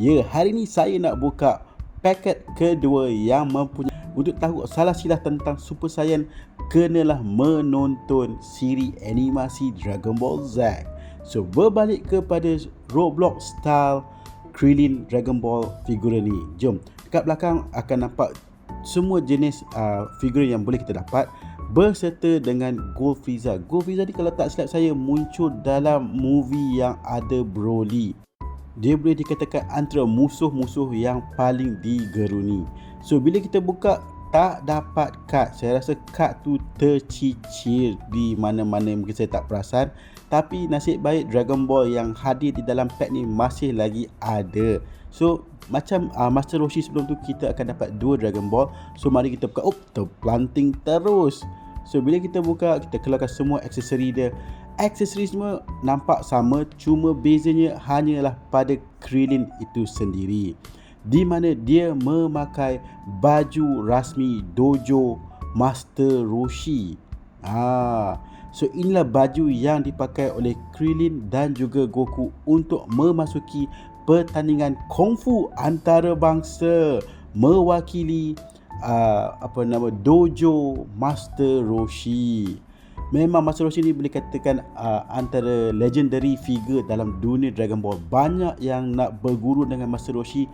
Ya, hari ni saya nak buka paket kedua yang mempunyai untuk tahu salah silah tentang Super Saiyan kenalah menonton siri animasi Dragon Ball Z. So berbalik kepada Roblox style Krillin Dragon Ball figure ni. Jom, dekat belakang akan nampak semua jenis uh, figure yang boleh kita dapat berserta dengan Gold Frieza. Gold Frieza ni kalau tak silap saya muncul dalam movie yang ada Broly dia boleh dikatakan antara musuh-musuh yang paling digeruni. So bila kita buka tak dapat kad, saya rasa kad tu tercicir di mana-mana mungkin saya tak perasan. Tapi nasib baik Dragon Ball yang hadir di dalam pack ni masih lagi ada. So macam uh, Master Roshi sebelum tu kita akan dapat dua Dragon Ball. So mari kita buka. Oh, terplanting terus. So bila kita buka, kita keluarkan semua aksesori dia. Aksesori semua nampak sama cuma bezanya hanyalah pada Krillin itu sendiri. Di mana dia memakai baju rasmi dojo Master Roshi. Ah so inilah baju yang dipakai oleh Krillin dan juga Goku untuk memasuki pertandingan kungfu antarabangsa mewakili uh, apa nama dojo Master Roshi Memang Master Roshi ni boleh katakan uh, antara legendary figure dalam dunia Dragon Ball. Banyak yang nak berguru dengan Master Roshi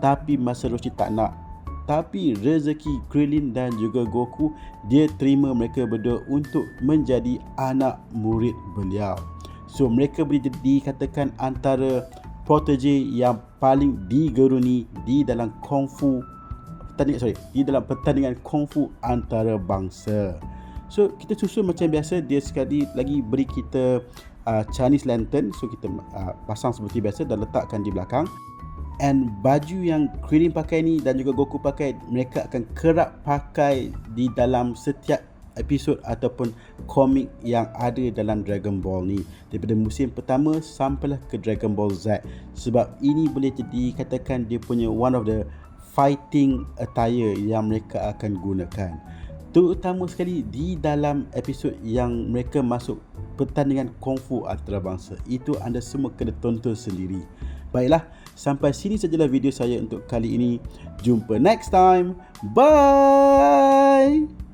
tapi Master Roshi tak nak. Tapi rezeki Krillin dan juga Goku dia terima mereka berdua untuk menjadi anak murid beliau. So mereka boleh dikatakan antara protege yang paling digeruni di dalam kungfu pertandingan sorry di dalam pertandingan kungfu antara bangsa. So kita susun macam biasa dia sekali lagi beri kita uh, Chinese lantern. So kita uh, pasang seperti biasa dan letakkan di belakang. And baju yang Krillin pakai ni dan juga Goku pakai mereka akan kerap pakai di dalam setiap episod ataupun komik yang ada dalam Dragon Ball ni. Daripada musim pertama sampailah ke Dragon Ball Z. Sebab ini boleh jadi katakan dia punya one of the fighting attire yang mereka akan gunakan. Terutama sekali di dalam episod yang mereka masuk pertandingan kungfu antarabangsa. Itu anda semua kena tonton sendiri. Baiklah sampai sini sajalah video saya untuk kali ini. Jumpa next time. Bye